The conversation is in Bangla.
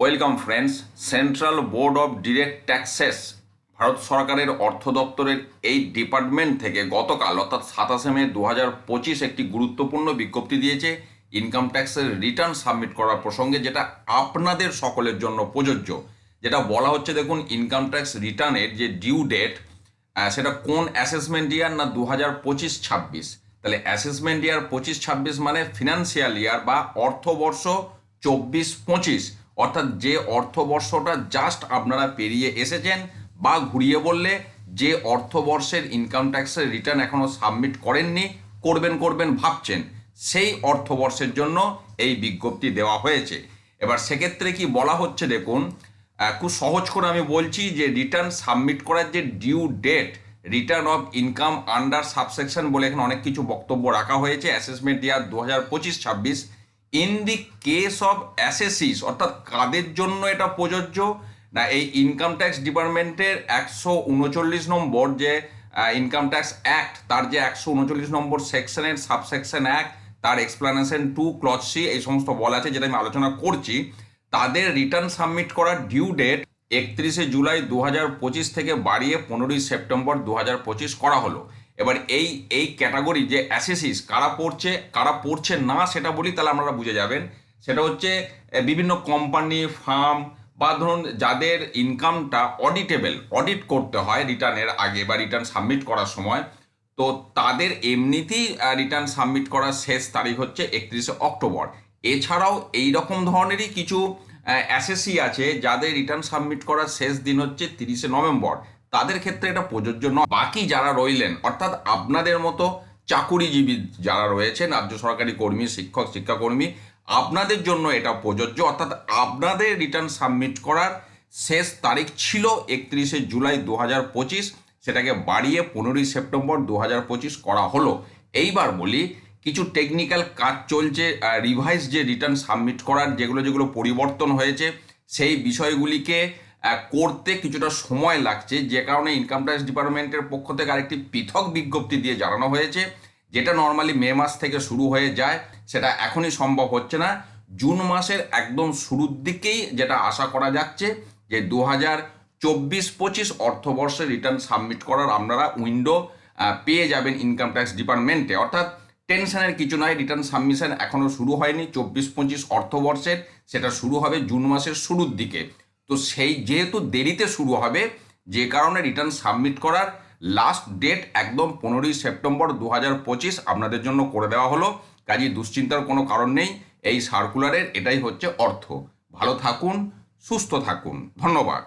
Welcome friends, central board of direct taxes, Bharat সরকারের অর্থ দপ্তরের এই ডিপার্টমেন্ট থেকে গতকাল, অর্থাৎ সাতাশে মে দু হাজার পঁচিশ একটি গুরুত্বপূর্ণ বিজ্ঞপ্তি দিয়েছে ইনকাম ট্যাক্সের রিটার্ন সাবমিট করার প্রসঙ্গে, যেটা আপনাদের সকলের জন্য প্রযোজ্য। যেটা বলা হচ্ছে, দেখুন, ইনকাম ট্যাক্স রিটার্নের যে ডিউ ডেট সেটা কোন অ্যাসেসমেন্ট ইয়ার না দু হাজার পঁচিশ ছাব্বিশ? তাহলে অ্যাসেসমেন্ট ইয়ার পঁচিশ ছাব্বিশ মানে ফিনান্সিয়াল ইয়ার বা অর্থবর্ষ চব্বিশ পঁচিশ। অর্থাৎ যে অর্থবর্ষটা জাস্ট আপনারা পেরিয়ে এসেছেন বা ঘুরিয়ে বললে, যে অর্থবর্ষের ইনকাম ট্যাক্সের রিটার্ন এখনও সাবমিট করেননি, করবেন করবেন, ভাবছেন, সেই অর্থবর্ষের জন্য এই বিজ্ঞপ্তি দেওয়া হয়েছে। এবার সেক্ষেত্রে কি বলা হচ্ছে দেখুন খুব সহজ করে আমি বলছি যে রিটার্ন সাবমিট করার যে due date return of income under subsection বলে এখানে অনেক কিছু বক্তব্য রাখা হয়েছে। অ্যাসেসমেন্ট ইয়ার দু হাজার পঁচিশ ছাব্বিশ in the case of assessees অর্থাৎ কাদের জন্য এটা প্রযোজ্য? না, এই ইনকাম ট্যাক্স ডিপার্টমেন্টের একশো উনচল্লিশ নম্বর যে ইনকাম ট্যাক্স অ্যাক্ট তার যে একশো উনচল্লিশ নম্বর সেকশনের সাবসেকশন এক, তার এক্সপ্লানেশন টু ক্লজ সি এই সমস্ত বলা আছে, যেটা আমি আলোচনা করছি, তাদের রিটার্ন সাবমিট করার ডিউ ডেট একত্রিশে জুলাই দু হাজার পঁচিশ থেকে বাড়িয়ে পনেরোই সেপ্টেম্বর দু হাজার পঁচিশ করা হলো। এবার এই এই ক্যাটাগরি যে অ্যাসেসিস কারা পড়ছে কারা পড়ছে না, সেটা বলি তাহলে আপনারা বুঝে যাবেন। সেটা হচ্ছে বিভিন্ন কোম্পানি ফার্ম বা ধরুন যাদের ইনকামটা অডিটেবল অডিট করতে হয় রিটার্নের আগে বা রিটার্ন সাবমিট করার সময়। তো তাদের এমনিতেই রিটার্ন সাবমিট করার শেষ তারিখ হচ্ছে একত্রিশে অক্টোবর। এছাড়াও এই রকম ধরনেরই কিছু অ্যাসেসি আছে যাদের রিটার্ন সাবমিট করার শেষ দিন হচ্ছে তিরিশে নভেম্বর। তাদের ক্ষেত্রে এটা প্রযোজ্য নয়। বাকি যারা রইলেন, অর্থাৎ আপনাদের মতো চাকুরিজীবী যারা রয়েছেন, রাজ্য সরকারি কর্মী, শিক্ষক, শিক্ষাকর্মী, আপনাদের জন্য এটা প্রযোজ্য। অর্থাৎ আপনাদের রিটার্ন সাবমিট করার শেষ তারিখ ছিল একত্রিশে জুলাই দু হাজার পঁচিশ। সেটাকে বাড়িয়ে পনেরোই সেপ্টেম্বর দু হাজার পঁচিশ করা হলো। এইবার বলি, কিছু টেকনিক্যাল কাজ চলছে রিভাইস যে রিটার্ন সাবমিট করার যেগুলো যেগুলো পরিবর্তন হয়েছে, সেই বিষয়গুলিকে করতে কিছুটা সময় লাগছে। যে কারণে ইনকাম ট্যাক্স ডিপার্টমেন্টের পক্ষ থেকে আরেকটি পৃথক বিজ্ঞপ্তি দিয়ে জানানো হয়েছে। যেটা নর্মালি মে মাস থেকে শুরু হয়ে যায়, সেটা এখনই সম্ভব হচ্ছে না। জুন মাসের একদম শুরুর দিকেই যেটা আশা করা যাচ্ছে, যে দু হাজার চব্বিশ পঁচিশ অর্থবর্ষে রিটার্ন সাবমিট করার আপনারা উইন্ডো পেয়ে যাবেন ইনকাম ট্যাক্স ডিপার্টমেন্টে অর্থাৎ টেনশনের কিছু নয় রিটার্ন সাবমিশন এখনও শুরু হয়নি। চব্বিশ পঁচিশ অর্থবর্ষের, সেটা শুরু হবে জুন মাসের শুরুর দিকে। তো সেই যেহেতু দেরিতে শুরু হবে, যে কারণে রিটার্ন সাবমিট করার লাস্ট ডেট একদম পনেরোই সেপ্টেম্বর দু হাজার পঁচিশ আপনাদের জন্য করে দেওয়া হলো। কাজে দুশ্চিন্তার কোনো কারণ নেই, এই সার্কুলারের এটাই হচ্ছে অর্থ। ভালো থাকুন, সুস্থ থাকুন। ধন্যবাদ।